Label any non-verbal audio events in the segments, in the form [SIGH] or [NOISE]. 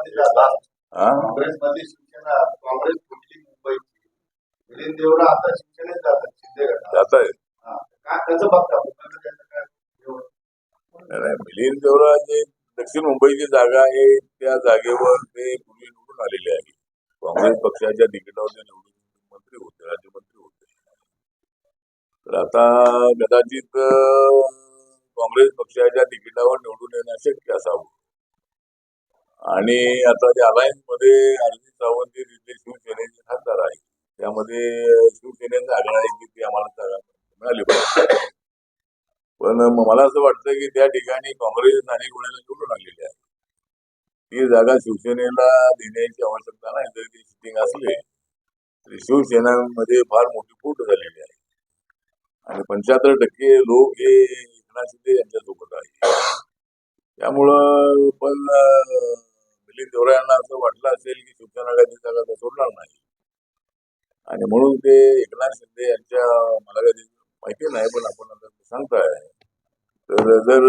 काँग्रेसमध्ये जातात काँग्रेसमध्ये शिवसेना काँग्रेस फुटली मुंबईची? मिलिंद देवरा आता शिवसेनेत जातात शिंदे गटात. जात आहे. काय कसं बघता? मुंबईला त्याचं काय एवढं? मिलिंद देवरा जे दक्षिण मुंबईची जागा आहे त्या जागेवर ते पूर्वी निवडून आलेले आहे. काँग्रेस पक्षाच्या तिकिटावर ते निवडून मंत्री होते राज्यमंत्री होते. तर आता कदाचित काँग्रेस पक्षाच्या तिकिटावर निवडून येणं शक्य असावं. आणि आता जे अलायन्समध्ये अरविंद सावंत हे तिथले शिवसेनेचे खासदार आहे त्यामध्ये शिवसेनेचा आग्रह आहे की ती आम्हाला मिळाली पाहिजे. पण मला असं वाटतं की त्या ठिकाणी काँग्रेस स्थानिक वेळेला निवडून आलेली आहे ती जागा शिवसेनेला देण्याची आवश्यकता नाही. जरी ती शिटिंग असले तरी शिवसेनामध्ये फार मोठी फूट झालेली आहे. आणि पंच्याहत्तर टक्के लोक हे एकनाथ शिंदे यांच्यासोबत आहे त्यामुळं पण अं, मिलिंद यांना असं वाटलं असेल की शिवसेनागाची जागा तर सोडणार नाही. आणि म्हणून ते एकनाथ शिंदे यांच्या मला काही माहिती नाही पण आपण आता सांगताय. तर जर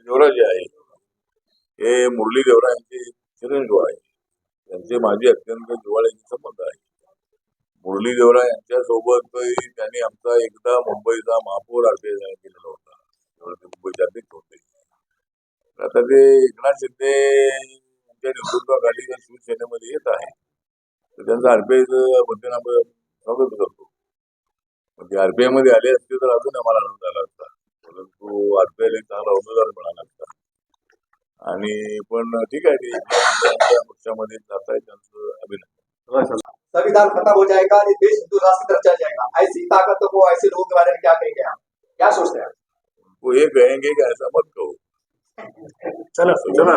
देवरा- जे आहे हे मुरली देवरा यांचे चिरंजीव आहे. त्यांचे माझे अत्यंत जिवाळ्याचे संबंध आहे. मुरली देवरा यांच्यासोबत त्यांनी आमचा एकदा मुंबईचा महापौर अध्यक्ष केलेला होता तेव्हा ते मुंबईचे अध्यक्ष होते तर आता ते एकनाथ शिंदे यांच्या नेतृत्वाखाली शिवसेनेमध्ये येत आहे. तर त्यांचं आरपीआयचं मध्ये आपण स्वागत करतो. ते आरपीआयमध्ये आले असते तर अजून आम्हाला आनंद झाला असता. परंतु आरपीआयला एक चांगला उमेदवार मिळाला असता. आणि पण ठीक आहे ते पक्षामध्ये जात आहे त्यांचं अभिनंदन. संविधान खत्म हो जाएगा ये देश हिंदू राष्ट्र कर जाएगा. ऐसी ताकतों को ऐसे लोगों के बारे में क्या कहेंगे आप? क्या सोचते हैं? वो ये कहेंगे कि ऐसा मत कहो। चला चला.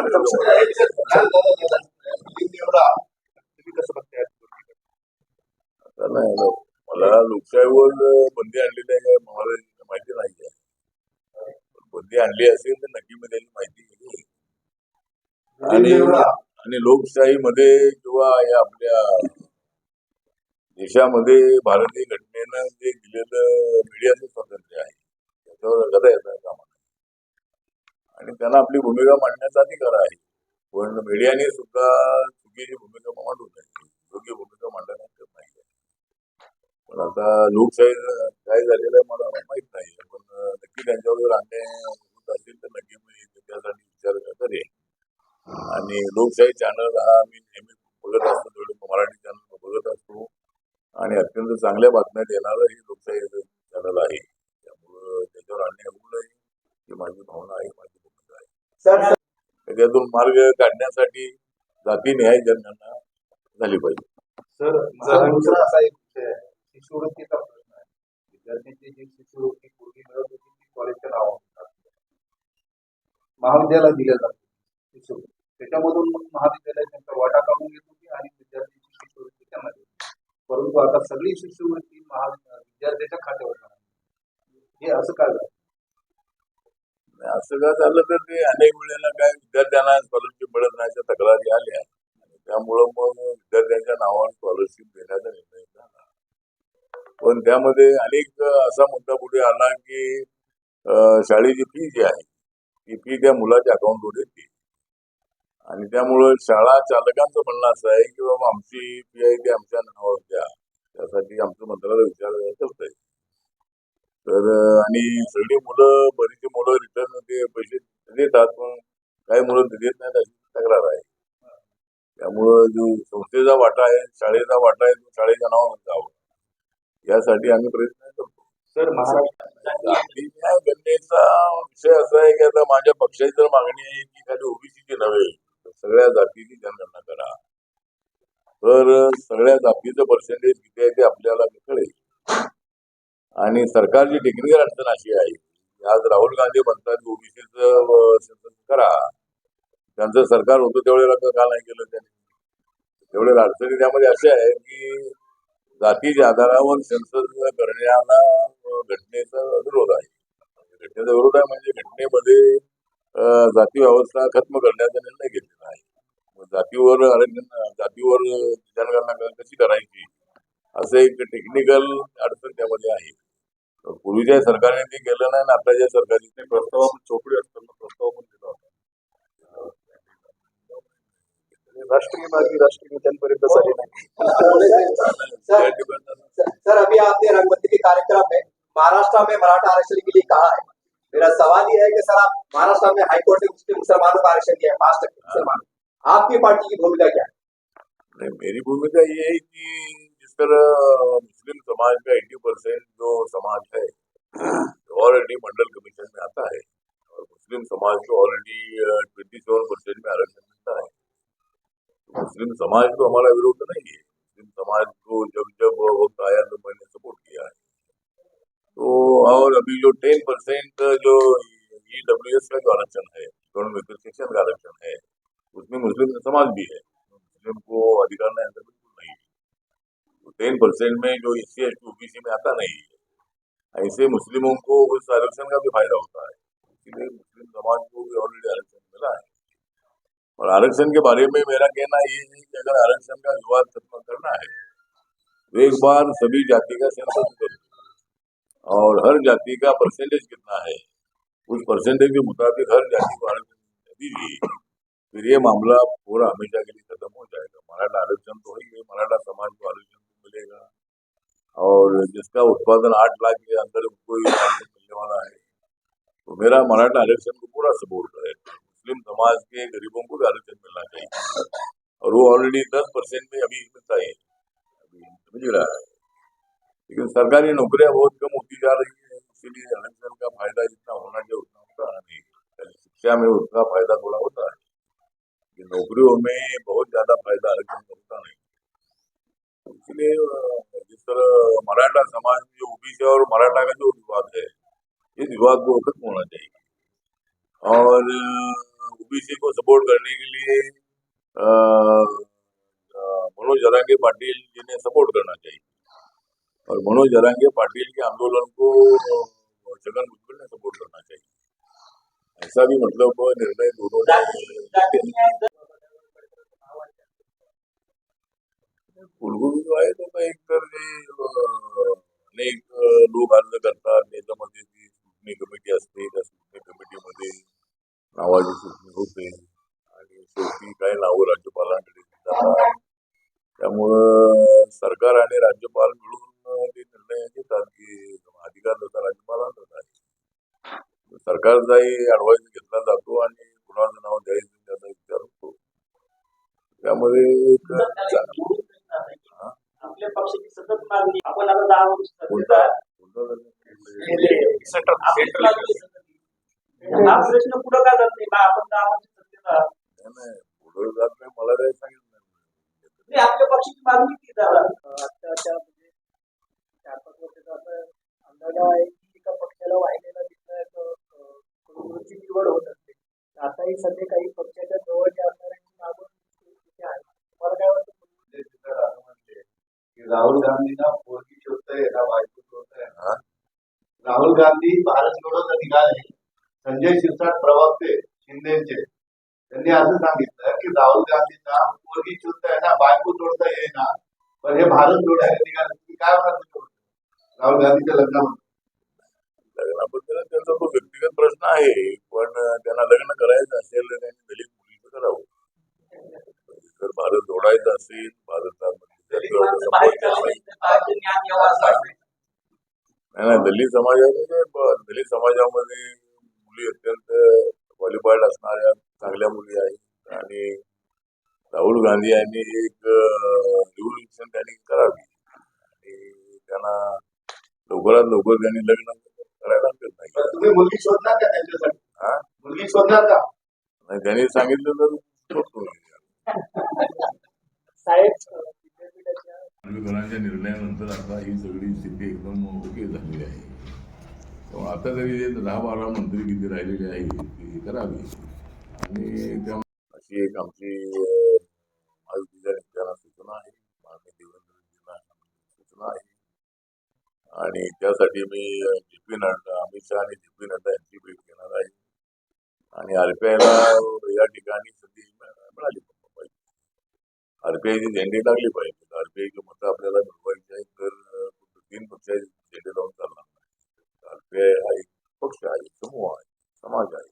आता नाही मला लोकशाहीवर बंदी आणलेली आहे का मला माहिती नाही आहे. बंदी आणली असेल तर नक्की मी त्याची माहिती घेऊ आणि आणि लोकशाहीमध्ये किंवा या आपल्या देशामध्ये भारतीय घटनेनं जे दिलेलं मीडियाचं स्वातंत्र्य आहे. त्याच्यावर गदा येता कामा आणि त्यांना आपली भूमिका मांडण्याचा अधिकार आहे. पण मीडियाने सुद्धा चुकीची भूमिका मांडू नये. योग्य भूमिका मांडणं नाही पण आता लोकशाही काय झालेलं आहे मला माहीत नाही पण नक्की त्यांच्यावर अन्याय होत असेल तर नक्की मी त्यासाठी विचार करेन आणि लोकशाही चॅनल हा मी नेहमी बघत असतो. मराठी चॅनल बघत असतो. आणि अत्यंत चांगल्या बातम्या देणारं हे लोकशाही चॅनल आहे. त्यामुळं त्याच्यावर अन्याय होऊ नये. ही माझी भावना आहे. माझी त्याच्यातून मार्ग काढण्यासाठी जाती न्याय जनगणना झाली पाहिजे. सर माझा दुसरा असा एक विषय आहे शिष्यवृत्तीचा प्रश्न आहे. विद्यार्थ्यांची जी शिष्यवृत्ती पूर्वी मिळत होती ती कॉलेजच्या नावावर महाविद्यालयाला दिल्या जाते शिष्यवृत्ती. त्याच्यामधून मग महाविद्यालय त्यांचा वाटा काढून घेत होती आणि विद्यार्थ्यांची शिष्यवृत्ती त्यांना देत परंतु आता सगळी शिष्यवृत्ती महा विद्यार्थ्याच्या खात्यावर जाणार. हे असं काय झालं सगळं झालं तर ते अनेक वेळेला काय विद्यार्थ्यांना स्कॉलरशिप मिळत नाही तक्रारी आल्या. आणि त्यामुळं मग विद्यार्थ्यांच्या नावावर स्कॉलरशिप देण्याचा निर्णय झाला. पण त्यामध्ये अनेक असा मुद्दा पुढे आला की शाळेची फी जी आहे ती फी त्या मुलाच्या अकाउंटवर येते. आणि त्यामुळं शाळा चालकांचं म्हणणं असं आहे की बाबा आमची फी आहे ती आमच्या नावावर द्या. त्यासाठी आमचं मंत्रालय विचार करत आहे तर आणि सगळी मुलं बरीचशी मुलं रिटर्न ते पैसे देतात पण काही मुलं देत नाहीत अशी तक्रार आहे. त्यामुळं जो संस्थेचा वाटा आहे शाळेचा वाटा आहे तो शाळेच्या नावावर जावं. यासाठी आम्ही प्रयत्न करतो. सर महाराष्ट्र गणनेचा विषय असा आहे की आता माझ्या पक्षाची तर मागणी आहे की खाली ओबीसीची नव्हे सगळ्या जातीची जनगणना करा. तर सगळ्या जातीचं पर्सेंटेज किती आहे ते आपल्याला कळेल. आणि सरकारची टेक्निकल अडचण अशी आहे. आज राहुल गांधी म्हणतात ओबीसीचं सेन्सस करा. त्यांचं सरकार होतं त्यावेळेला का का नाही केलं त्यांनी? तेवढे अडचणी त्यामध्ये अशा आहे की जातीच्या आधारावर सेन्सस करण्याला घटनेचा विरोध आहे. घटनेचा विरोध आहे म्हणजे घटनेमध्ये जाती व्यवस्था खत्म करण्याचा निर्णय घेतलेला आहे. जातीवर जातीवर जनगणना कशी करायची? असं एक टेक्निकल अडचण त्यामध्ये आहे. पूर्वीच्या सरकारने ते केलं नाही आणि आपल्या सरकारने प्रस्ताव आपण चोपडी असताना प्रस्ताव पण दिला होता. राष्ट्रीय मार्गी राष्ट्रीय नेत्यांपर्यंत झाली नाही. सर अभी आपने रंगमंत्री के कार्यक्रम में महाराष्ट्र में मराठा आरक्षण के लिए कहा है। मेरा सवाल ये है कि सर आप महाराष्ट्र में हाईकोर्ट ने मुस्लिम मुसलमानों का आरक्षण दिया है पाँच टक्के मुसलमान। आपकी पार्टी की भूमिका क्या है? मेरी भूमिका ये है कि तरह मुस्लिम समाज का एट्टी परसेंट जो समाज है [CLEARS THROAT] ऑलरेडी मंडल कमीशन में आता है, और मुस्लिम समाज को ऑलरेडी ट्वेंटी सेवन परसेंट में आरक्षण मिलता है। तो मुस्लिम समाज को हमारा विरोध नहीं है। मुस्लिम समाज को जब जब वक्त आया तो मैंने सपोर्ट किया है। तो और अभी जो टेन परसेंट जो ई डब्ल्यू एस का जो आरक्षण है सेक्शन का आरक्षण है, उसमें मुस्लिम समाज भी है। मुस्लिम को अधिकार नहीं आता बिल्कुल नहीं है टेन परसेंट में जो S C S T OBC में आता नहीं है। ऐसे मुस्लिमों को उस आरक्षण का भी फ़ायदा होता है। इसीलिए मुस्लिम समाज को भी ऑलरेडी आरक्षण मिला है। और आरक्षण के बारे में मेरा कहना ये है कि अगर आरक्षण का विवाद खत्म करना है तो एक बार सभी जाति का सेंसस करो। और हर जाति का परसेंटेज कितना है, उस परसेंटेज के मुताबिक हर जाति को आरक्षण दीजिए। फिर ये मामला पूरा हमेशा के लिए खत्म हो जाएगा। मराठा आरक्षण तो है, मराठा समाज को आरक्षण मिलेगा। और जिसका उत्पादन आठ लाख के अंदर उनको मिलने वाला है तो मेरा मराठा आरक्षण को पूरा सपोर्ट है मुस्लिम समाज के गरीबों को भी आरक्षण मिलना चाहिए। और वो ऑलरेडी दस परसेंट में अभी मिलता है। अभी मिल रहा है। लेकिन सरकारी नौकरियाँ बहुत कम होती जा रही है, इसीलिए आरक्षण का फ़ायदा जितना होना चाहिए उतना होता नहीं। शिक्षा में उसका फ़ायदा थोड़ा होता है। नौकरियों में बहुत ज़्यादा फ़ायदा आरक्षण का होता नहीं। इसलिए जिस तरह मराठा समाज में जो ओबीसी और मराठा का जो विवाद है, इस विवाद को खत्म होना चाहिए। और ओबीसी को सपोर्ट करने के लिए मनोज जरांगे पाटिल जी ने सपोर्ट करना चाहिए। और मनोज जरांगे पाटिल के आंदोलन को छगन भुजबल ने सपोर्ट करना चाहिए। ऐसा भी मतलब निर्णय दोनों कुलगुरू जो आहे तो काही एक तर जे अनेक लोक अर्ज करतात. त्याच्यामध्ये जी सुटणी कमिटी असते. त्या सुटणी कमिटीमध्ये नावाची सुटणी होते. आणि शेवटी काही नावं राज्यपालांकडे जातात. त्यामुळं सरकार आणि राज्यपाल मिळून ते निर्णय घेतात की अधिकार जसा राज्यपालांचाच आहे. सरकारचाही ऍडवाइस घेतला जातो आणि कुणाचं नाव द्यायचं त्याचा विचार होतो. त्यामध्ये? आपल्या पक्षाची सतत मागणी. आपण आता दहा वर्ष. हा प्रश्न पुढे का जात नाही? बा आपण दहा वर्ष नाही पुढे जात नाही मला काही सांगितलं नाही. नाही, आपल्या पक्षाची मागणी ती झाला? आत्ताच्या म्हणजे चार पाच वर्षाचा असं अंदाजा आहे की एका पक्षाला वाहिलेला दिसण्याची निवड होत असते. आताही सध्या काही पक्षाच्या जवळच्या असणाऱ्यांची नावं तिथे आहेत तुम्हाला काय वाटतं ते तिथं असं म्हणले की राहुल गांधींना पोरगी शोधताय ना बायको शोधताय हा? राहुल गांधी भारत जोडोचा निघाले संजय शिरसाट प्रवक्ते शिंदेचे. त्यांनी असं सांगितलं की राहुल गांधींना पोरगी शोधताय ना बायको जोडता येईना पण हे भारत जोडायला निघाले. तुम्ही काय म्हणा राहुल गांधीच्या लग्नामध्ये लग्नाबद्दल त्यांचा तो व्यक्तिगत प्रश्न आहे पण त्यांना लग्न करायचं असेल तर त्यांनी दलित मुलीचं करावं. जर भारत जोडायचं असेल नाही नाही दलित समाजामध्ये दलित समाजामध्ये मुली अत्यंत क्वालिफाईड असणाऱ्या चांगल्या मुली आहेत. आणि राहुल गांधी यांनी एक रिव्होल्युशन त्यांनी करावी. आणि त्यांना लवकरात लवकर त्यांनी लग्न करायला नाही त्यांनी सांगितलं तर आता ही सगळी स्थिती एकदम ओके झालेली आहे. त्यामुळे आता तरी जे दहा बारा मंत्री किती राहिलेले आहेत ती करावी. आणि त्या अशी एक आमची महायुतीच्या नेत्यांना सूचना आहे. माननीय देवेंद्रजींना सूचना आहे. आणि त्यासाठी मी जे पी नड्डा अमित शहा आणि जे पी नड्डा यांची भेट घेणार आहे. आणि आरपीआयला या ठिकाणी संधी मिळाली. आरपीआयची झेंडी लागली पाहिजे आरपीआयची मत आपल्याला मिळवायची आहेत तर फक्त तीन पक्षाचे झेंडे लावून चालणार नाही. आरपीआय हा एक पक्ष आहे समूह आहे समाज आहे.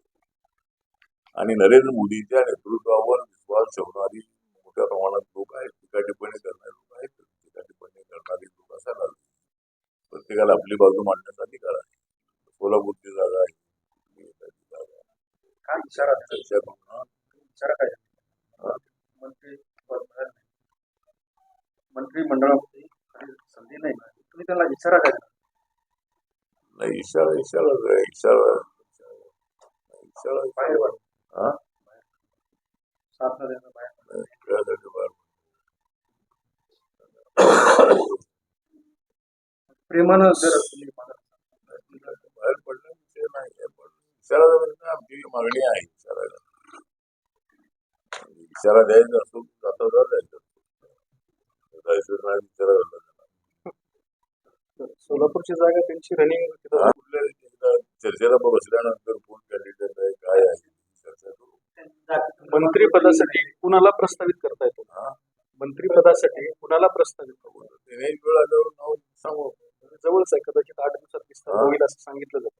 आणि नरेंद्र मोदीच्या नेतृत्वावर विश्वास ठेवणारी मोठ्या प्रमाणात लोक आहेत. टीका टिप्पणी करणारे लोक आहेत टीका टिप्पणी करणारे लोक असायला प्रत्येकाला आपली बाजू मांडण्याचा अधिकार आहे सोलापूरची जागा आहे जागा काय विचारात इशारा? नाही इशारा इशारा इशारा इशारा. बाहेर. हा? देणं प्रेमानं जर बाहेर पडला विषय नाही. पण इशारा म्हणजे आमची मागणी आहे इशाराला इशारा द्यायचा असतो जाता जायचं नाही इशारा द्यायचा. सोलापूरची जागा त्यांची रनिंग चर्चेला बसल्यानंतर कोण कॅन्डिडेट आहे काय आहे? चर्चा करू. मंत्रिपदासाठी कुणाला प्रस्तावित करता येतो हा? मंत्रिपदासाठी कुणाला प्रस्तावित करू तिने एक वेळ आल्यावर नाव सांगू. जवळच आहे कदाचित आठ दिवसात विस्तार. होईल असं सांगितलं जातं.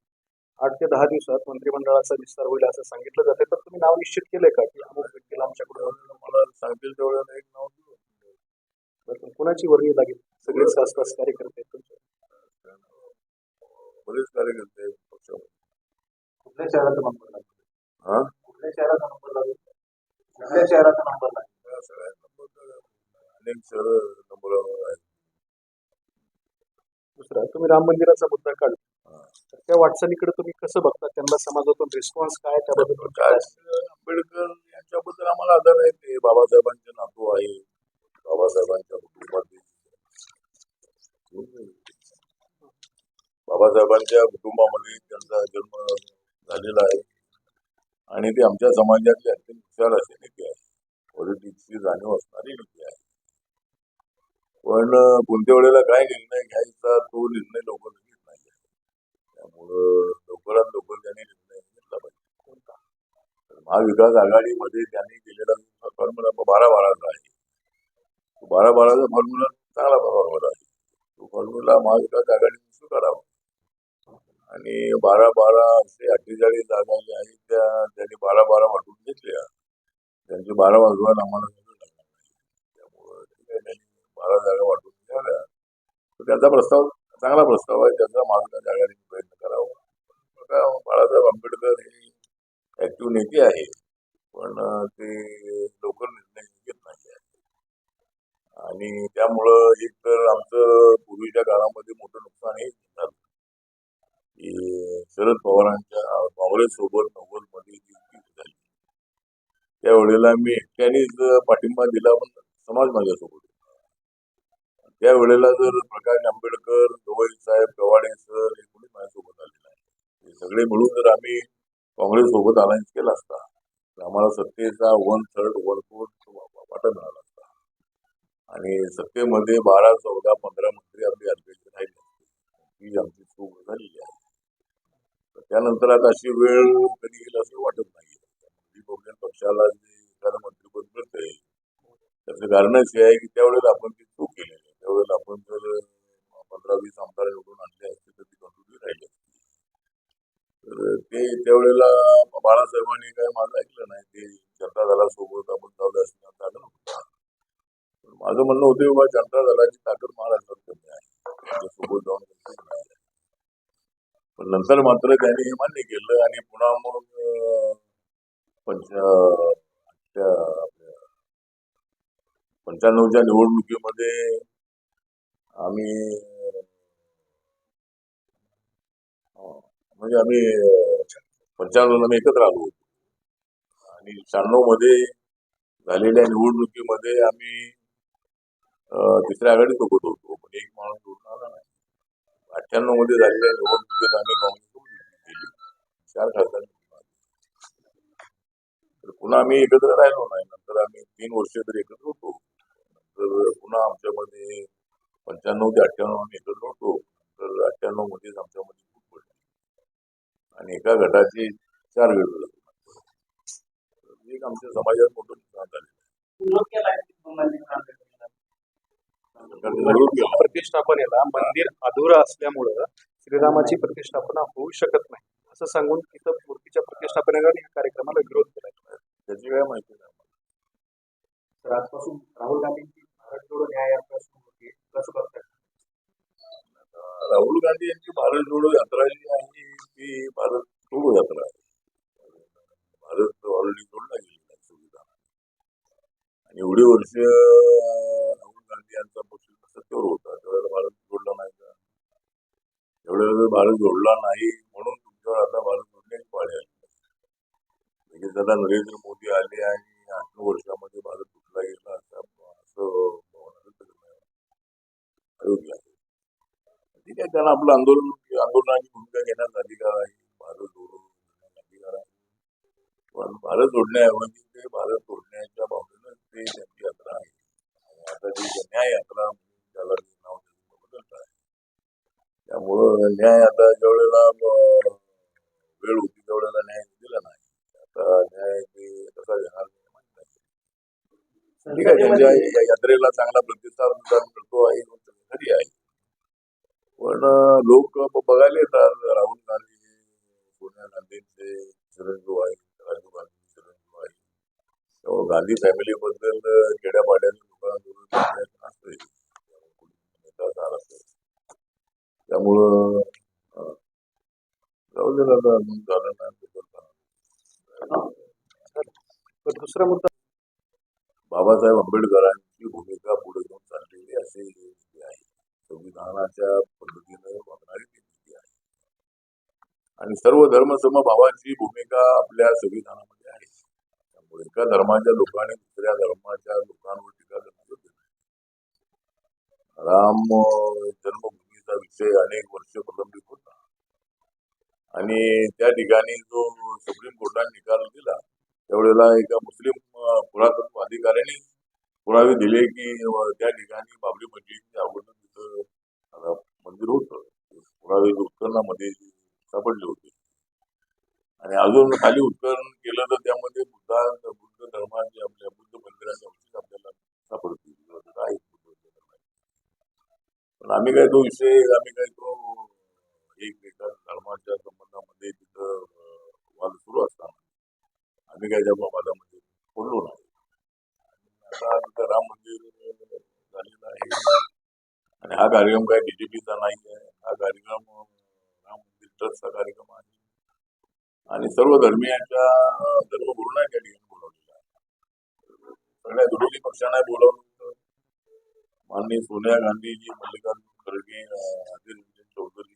आठ ते दहा दिवसात मंत्रिमंडळाचा विस्तार होईल असं सांगितलं जाते. तर तुम्ही नाव निश्चित केलंय का? की अमुक व्यक्तीला आमच्याकडून मला सांगतील तेवढ्याला एक नाव बरं, कोणाची वर्णी लागेल? सगळेच आसपास कार्यकर्ते आहेत तुमचे. बरेच कार्यकर्ते आहेत पक्षामध्ये. कुठल्या शहराचा नंबर लागेल? हा? कुठल्या शहराचा नंबर लागेल? कुठल्या शहराचा नंबर लागेल. या सगळ्या नंबर अनेक शहर नंबर आहेत. दुसरा तुम्ही राम मंदिराचा मुद्दा काढला. हा. तर त्या वाटचालीकडे तुम्ही कसं बघता? त्यांना समाजातून रिस्पॉन्स काय? त्याबद्दल तुमची काय? प्रकाश आंबेडकर यांच्याबद्दल आम्हाला आदर आहे ते. बाबासाहेबांचे नातू आहे. बाबासाहेबांच्या कुटुंबातील बाबासाहेबांच्या कुटुंबामध्ये त्यांचा जन्म झालेला आहे. आणि ते आमच्या समाजातले अत्यंत हुशार असे नेते आहे पॉलिटिक्सची जाणीव असणारी नेते आहे पण कोणत्या वेळेला काय निर्णय घ्यायचा तो निर्णय लवकर घेत नाही त्यामुळं लवकरात लवकर त्यांनी निर्णय घेतला पाहिजे. महाविकास आघाडीमध्ये त्यांनी केलेला फॉर्म्युला बारा बाराचा आहे. बारा बाराचा फॉर्म्युला चांगला फॉर्म्युला आहे. तो फॉर्म्युला महाविकास आघाडीने करावा. आणि बारा बारा असे अठ्ठेचाळीस जागा ज्या आहेत त्या त्यांनी बारा बारा वाटून घेतल्या. त्यांचे बारा वाजवायला आम्हाला लागणार नाही. त्यामुळं त्यांनी बारा जागा वाटून घ्याव्या तर त्यांचा प्रस्ताव चांगला प्रस्ताव आहे. त्याचा महाविकास आघाडीने प्रयत्न करावा. बाळासाहेब आंबेडकर हे ऍक्टिव्ह नेते आहे पण ते लवकर निर्णय आणि त्यामुळं एक तर आमचं पूर्वीच्या काळामध्ये मोठं नुकसान हे झालं. की शरद पवारांच्या काँग्रेस सोबत नव्वदमध्ये युती झाली. त्यावेळेला मी एकट्यानेच पाठिंबा दिला पण समाज माझ्यासोबत त्यावेळेला जर प्रकाश आंबेडकर गवई साहेब गवाडे सर हे कोणी माझ्यासोबत आले नाही. हे सगळे मिळून जर आम्ही काँग्रेस सोबत अलायन्स केला असता तर आम्हाला सत्तेचा वन थर्ड वन फोर्थ वाटा मिळाला. आणि सत्तेमध्ये बारा चौदा पंधरा मंत्री आपली अध्यक्ष राहिले असते ही आमची चूक झालेली आहे. तर त्यानंतर आता अशी वेळ कधी येईल असं वाटत नाही रिपब्लिकन पक्षाला जे एखादं मंत्रिपद मिळतंय त्याचं कारण असे आहे की त्यावेळेला आपण ती चूक केलेली आहे. त्यावेळेला आपण जर पंधरा वीस आमदार निवडून आणले असते तर ती कंटिन्यू राहिली असती. तर ते त्यावेळेला बाळासाहेबांनी काय माझं ऐकलं नाही. ते जनता दलासोबत आपण चालू असं चालू नव्हतं. माझं म्हणणं होतं बाबा जनता दलाची ताकद महाराष्ट्रात कमी आहे. त्यांच्यासोबत जाऊन पण नंतर मात्र त्यांनी हे मान्य केलं आणि पुन्हा मग पंच्याण्णवच्या निवडणुकीमध्ये आम्ही म्हणजे आम्ही पंच्याण्णवला आम्ही एकत्र आलो होतो. आणि शहाण्णवमध्ये झालेल्या निवडणुकीमध्ये आम्ही तिसऱ्या आघाडी सोबत होतो. पण एक माणूस निवडून आला नाही. अठ्ठ्याण्णवमध्ये झालेल्या निवडणुकीत आम्ही काँग्रेस केली चार खासदार तर पुन्हा आम्ही एकत्र राहिलो नाही. नंतर आम्ही तीन वर्ष तरी एकत्र होतो. नंतर पुन्हा आमच्यामध्ये पंच्याण्णव ते अठ्ठ्याण्णव आम्ही एकत्र होतो. तर अठ्ठ्याण्णव मध्येच आमच्यामध्ये खूप पडली. आणि एका गटाचे चार गट झाले एक आमच्या समाजात मोठं नुकसान झालेलं आहे केलाय मुलांनी आंबेडकरांना. विरोध केला प्रतिष्ठापनेला मंदिर अधुरा असल्यामुळं श्रीरामाची प्रतिष्ठापना होऊ शकत नाही. असं सांगून तिथं मूर्तीच्या प्रतिष्ठापनेला या कार्यक्रमाला विरोध केला. त्याची काय माहिती तर आजपासून राहुल गांधींची भारत जोडो न्याय यात्रा सुरू होते. कसं बघताय राहुल गांधी यांची भारत जोडो यात्रा जी आहे ती भारत जोडो यात्रा आहे. भारत ऑलरेडी जोडला संविधानाने आणि एवढी वर्ष यांचा पक्ष सत्तेवर होता. त्यावेळेला भारत जोडला नाही का? एवढ्या वेळेस भारत जोडला नाही म्हणून तुमच्यावर आता भारत जोडण्याची पाळी आली लगेच आता नरेंद्र मोदी आले आणि आठ नऊ वर्षामध्ये भारत तुटला गेला असं असं आहे. ठीक आहे त्यांना आपलं आंदोलन आंदोलनाची भूमिका घेण्याचा अधिकार आहे. भारत जोडून अधिकार आहे. पण भारत जोडण्याऐवजी ते भारत तोडण्याच्या भावनेनं ते त्यांची यात्रा आहे आणि आता ती न्याय यात्रा म्हणून त्याला ते नाव देऊन बदलत आहे त्यामुळं न्याय आता ज्यावेळेला वेळ होती त्यावेळेला न्याय दिला नाही आता न्याय ते कसा देणार ठीक आहे त्यांच्या यात्रेला चांगला प्रतिसाद मिळतो आहे खरी आहे पण लोक बघायला येतात राहुल गांधी सोनिया गांधींचे चिरंजीव आहे राजीव गांधी चिरंजीव आहे गांधी फॅमिली बद्दल अं, खेड्यापाड्यात लोकांना असते नेता झाला असेल. त्यामुळं अं, दुसरा मुद्दा बाबासाहेब आंबेडकरांची भूमिका पुढे घेऊन चाललेली अशी आहे. संविधानाच्या पद्धतीने वागणारी नीती आहे. आणि सर्व धर्मसम भावाची भूमिका आपल्या संविधानामध्ये आहे. त्यामुळे एका धर्माच्या लोकांनी दुसऱ्या धर्माच्या लोकांवर टीका करणं राम जन्मभूमीचा विषय अनेक वर्ष प्रलंबित होता. आणि त्या ठिकाणी जो सुप्रीम कोर्टाने निकाल दिला त्यावेळेला एका मुस्लिम पुरातत्व अधिकाऱ्याने पुरावे दिले की त्या ठिकाणी बाबरी मस्जिदच्या अगोदर तिथं मंदिर होतं. पुरावे उत्खननामध्ये सापडले होते. आणि अजून खाली उत्खनन केलं तर त्यामध्ये बुद्धा बुद्ध धर्माचे आपल्या बुद्ध मंदिराचे अवशेष आपल्याला सापडतील. आहेत पण आम्ही काय तो विषय आम्ही काय तो एक धर्माच्या संबंधामध्ये तिथं वाद सुरू असताना आम्ही काय त्या वादामध्ये पडलो नाही. आता तिथं राम मंदिर झालेलं आहे. आणि हा कार्यक्रम काय बीजेपीचा नाही आहे. हा कार्यक्रम राम मंदिर ट्रस्टचा कार्यक्रम आहे. आणि सर्व धर्मियांच्या अं, धर्मगुरूंना त्या ठिकाणी बोलवलेला आहे. सगळ्या विरोधी पक्षांना बोलवलं माननीय सोनिया गांधीजी मल्लिकार्जुन खरगे अं, चौधरी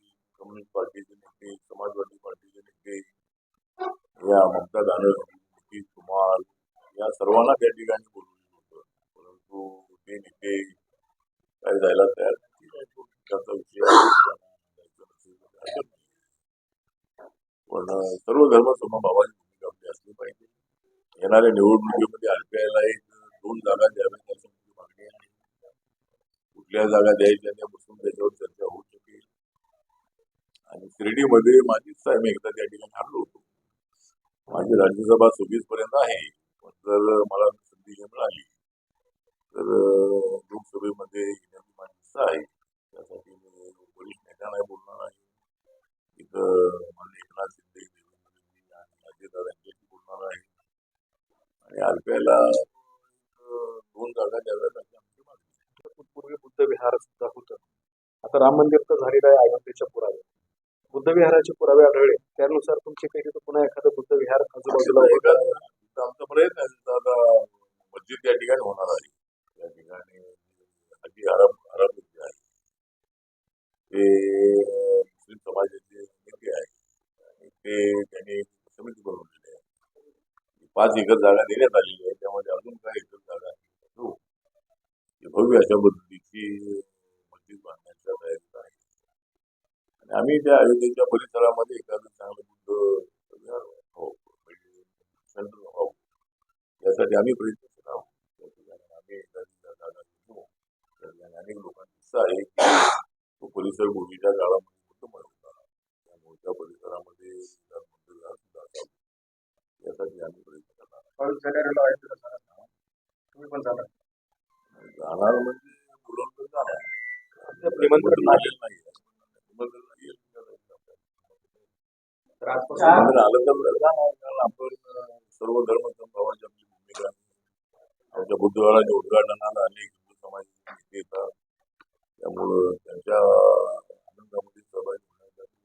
कम्युनिस्ट पार्टीचे नेते समाजवादी पार्टीचे नेते या ममता बॅनर्जी नितीश कुमार या सर्वांना त्या ठिकाणी बोलवलेलं होतं. परंतु ते नेते काय जायला तयार नाही. त्याचा विषय पण सर्व धर्म बाबाची भूमिका आपली असली पाहिजे. येणाऱ्या निवडणुकीमध्ये आरपीआयला एक दोन जागा द्याव्यात अशी मागणी आहे. कुठल्या जागा द्यायच्या त्या बसून त्याच्यावर चर्चा होऊ शकेल आणि माझी साहेब एकदा त्या ठिकाणी हरलो होतो. माझी राज्यसभा सव्वीस पर्यंत आहे. पण जर मला संधी मिळाली तर लोकसभेमध्ये येण्याची माझी इच्छा आहे त्यासाठी मी वरिष्ठ नेत्यांनाही बोलणार आहे तिथं माननीय एकनाथ शिंदे देवेंद्रजी आणि अजितदादा यांच्याशी बोलणार आहे आणि आरपीआयला दोन जागा द्याव्यात अशी आमची मागणी आहे. पूर्वी बुद्ध विहार सुद्धा होतं आता राम मंदिर तर झालेलं आहे अयोध्येच्या पुरावे बुद्ध विहाराचे पुरावे आढळले. त्यानुसार तुमचे काही तिथं पुन्हा एखादं बुद्ध विहार आजूबाजूला आमचा प्रयत्न आहे आता मस्जिद त्या ठिकाणी होणार आहे. त्या ठिकाणी हाजी आराम आराम जे आहे. ते मुस्लिम समाजाचे नेते आहे. आणि ते त्यांनी एक समिती बनवलेली आहे. पाच एकर जागा देण्यात आलेली आहे. त्यामध्ये अजून काय एकर जागा भव्य अशा पद्धतीची मस्जिद बांधण्याच्या आणि आम्ही त्या अयोध्येच्या परिसरामध्ये एखादं चांगलं बुद्ध हो म्हणजे व्हावं यासाठी आम्ही प्रयत्नशील आहोत आम्ही एखादी अनेक लोकांची इच्छा आहे की तो परिसर पूर्वीच्या काळामध्ये बुद्धमय होता त्यामुळे त्या परिसरामध्ये बुद्ध यासाठी आम्ही प्रयत्न करणार जाणार. तुम्ही पण जाणार. जाणार सर्व धर्म समभावाची आपली भूमिका आमच्या बुद्धवाराच्या उद्घाटनाला अनेक हिंदू समाज येतात त्यामुळं त्यांच्या आनंदामध्ये सहभागी होण्यासाठी